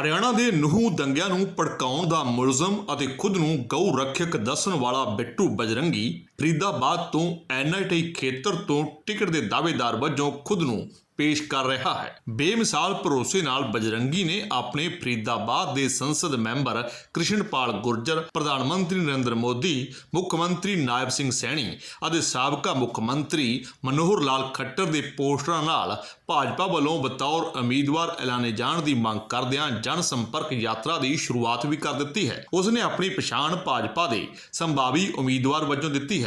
ਹਰਿਆਣਾ ਦੇ ਨੂਹ ਦੰਗਿਆਂ ਨੂੰ ਭੜਕਾਉਣ ਦਾ ਮੁਲਜ਼ਮ ਅਤੇ ਖੁਦ ਨੂੰ ਗਊ ਰੱਖਿਅਕ ਦੱਸਣ ਵਾਲਾ ਬਿੱਟੂ ਬਜਰੰਗੀ ਫਰੀਦਾਬਾਦ ਤੋਂ ਐਨਆਈਟੀ ਖੇਤਰ ਤੋਂ ਟਿਕਟ ਦੇ ਦਾਅਵੇਦਾਰ ਵਜੋਂ ਖੁਦ ਨੂੰ ਪੇਸ਼ ਕਰ ਰਿਹਾ ਹੈ। ਬੇਮਿਸਾਲ ਭਰੋਸੇ ਨਾਲ ਬਜਰੰਗੀ ਨੇ ਆਪਣੇ ਫਰੀਦਾਬਾਦ ਦੇ ਸੰਸਦ ਮੈਂਬਰ ਕ੍ਰਿਸ਼ਨਪਾਲ ਗੁਰਜਰ, ਪ੍ਰਧਾਨ ਮੰਤਰੀ ਨਰਿੰਦਰ ਮੋਦੀ, ਮੁੱਖ ਮੰਤਰੀ ਨਾਇਬ ਸਿੰਘ ਸੈਣੀ ਅਤੇ ਸਾਬਕਾ ਮੁੱਖ ਮੰਤਰੀ ਮਨੋਹਰ ਲਾਲ ਖੱਟਰ ਦੇ ਪੋਸਟਰਾਂ ਨਾਲ ਭਾਜਪਾ ਵੱਲੋਂ ਬਤੌਰ ਉਮੀਦਵਾਰ ਐਲਾਨੇ ਜਾਣ ਦੀ ਮੰਗ ਕਰਦਿਆਂ ਜਨ ਸੰਪਰਕ ਯਾਤਰਾ ਦੀ ਸ਼ੁਰੂਆਤ ਵੀ ਕਰ ਦਿੱਤੀ ਹੈ। ਉਸ ਨੇ ਆਪਣੀ ਪਛਾਣ ਭਾਜਪਾ ਦੇ ਸੰਭਾਵੀ ਉਮੀਦਵਾਰ ਵਜੋਂ ਦਿੱਤੀ ਹੈ।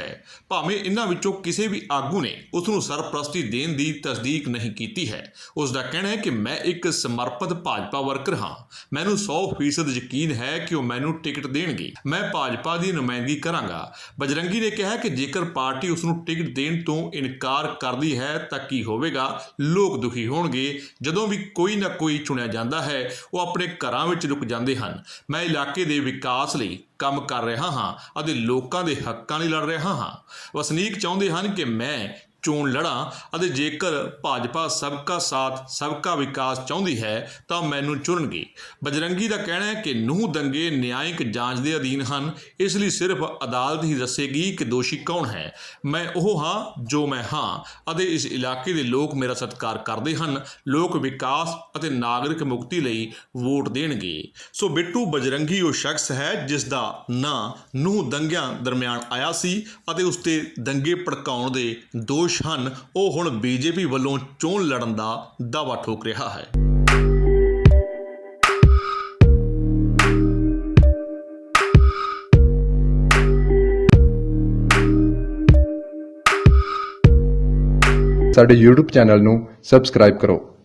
ਭਾਵੇਂ ਇਹਨਾਂ ਵਿੱਚੋਂ ਕਿਸੇ ਵੀ ਆਗੂ ਨੇ ਉਸ ਨੂੰ ਸਰਪ੍ਰਸਤੀ ਦੇਣ ਦੀ ਤਸਦੀਕ ਨਹੀਂ ਕੀਤੀ ਹੈ। ਉਸ ਦਾ ਕਹਿਣਾ ਹੈ ਕਿ ਮੈਂ ਇੱਕ ਸਮਰਪਿਤ ਭਾਜਪਾ ਵਰਕਰ ਹਾਂ। ਮੈਨੂੰ 100% ਯਕੀਨ ਹੈ ਕਿ ਉਹ ਮੈਨੂੰ ਟਿਕਟ ਦੇਣਗੇ। ਮੈਂ ਭਾਜਪਾ ਦੀ ਨੁਮਾਇੰਦਗੀ ਕਰਾਂਗਾ। ਬਜਰੰਗੀ ਨੇ ਕਿਹਾ ਕਿ ਜੇਕਰ ਪਾਰਟੀ ਉਸ ਨੂੰ ਟਿਕਟ ਦੇਣ ਤੋਂ ਇਨਕਾਰ ਕਰਦੀ ਹੈ ਤਾਂ ਕੀ ਹੋਵੇਗਾ? ਲੋਕ ਦੁਖੀ ਹੋਣਗੇ। ਜਦੋਂ ਵੀ ਕੋਈ ਨਾ ਕੋਈ ਚੁਣਿਆ ਜਾਂਦਾ ਹੈ, ਉਹ ਆਪਣੇ ਘਰਾਂ ਵਿੱਚ ਰੁਕ ਜਾਂਦੇ ਹਨ। ਮੈਂ ਇਲਾਕੇ ਦੇ ਵਿਕਾਸ ਲਈ ਕੰਮ ਕਰ ਰਿਹਾ ਹਾਂ ਅਤੇ ਲੋਕਾਂ ਦੇ ਹੱਕਾਂ ਲਈ ਲੜ ਰਿਹਾ ਹਾਂ। ਵਸਨੀਕ ਚਾਹੁੰਦੇ ਹਨ ਕਿ ਮੈਂ ਚੋਣ ਲੜਾਂ ਅਤੇ ਜੇਕਰ ਭਾਜਪਾ ਸਬਕਾ ਸਾਥ, ਸਬਕਾ ਵਿਕਾਸ ਚਾਹੁੰਦੀ ਹੈ, ਤਾਂ ਮੈਨੂੰ ਚੁਣਨਗੇ। ਬਜਰੰਗੀ ਦਾ ਕਹਿਣਾ ਹੈ ਕਿ ਨੂੰਹ ਦੰਗੇ ਨਿਆਇਕ ਜਾਂਚ ਦੇ ਅਧੀਨ ਹਨ। ਇਸ ਲਈ ਸਿਰਫ ਅਦਾਲਤ ਹੀ ਦੱਸੇਗੀ ਕਿ ਦੋਸ਼ੀ ਕੌਣ ਹੈ। ਮੈਂ ਉਹ ਹਾਂ ਜੋ ਮੈਂ ਹਾਂ ਅਤੇ ਇਸ ਇਲਾਕੇ ਦੇ ਲੋਕ ਮੇਰਾ ਸਤਿਕਾਰ ਕਰਦੇ ਹਨ। ਲੋਕ ਵਿਕਾਸ ਅਤੇ ਨਾਗਰਿਕ ਮੁਕਤੀ ਲਈ ਵੋਟ ਦੇਣਗੇ। ਸੋ ਬਿੱਟੂ, ਬਜਰੰਗੀ ਉਹ ਸ਼ਖਸ ਹੈ ਜਿਸ ਦਾ ਨਾਂ ਨੂਹ ਦੰਗਿਆਂ ਦਰਮਿਆਨ ਆਇਆ ਸੀ ਅਤੇ ਉਸ ਤੇ ਦੰਗੇ ਭੜਕਾਉਣ ਦੇ ਦੋਸ਼ ਹਨ। ਉਹ ਹੁਣ ਬੀਜੇਪੀ ਵੱਲੋਂ ਚੋਣ ਲੜਨ ਦਾ ਦਾਅਵਾ ਠੋਕ ਰਿਹਾ ਹੈ। ਸਾਡੇ YouTube ਚੈਨਲ ਨੂੰ ਸਬਸਕ੍ਰਾਈਬ ਕਰੋ।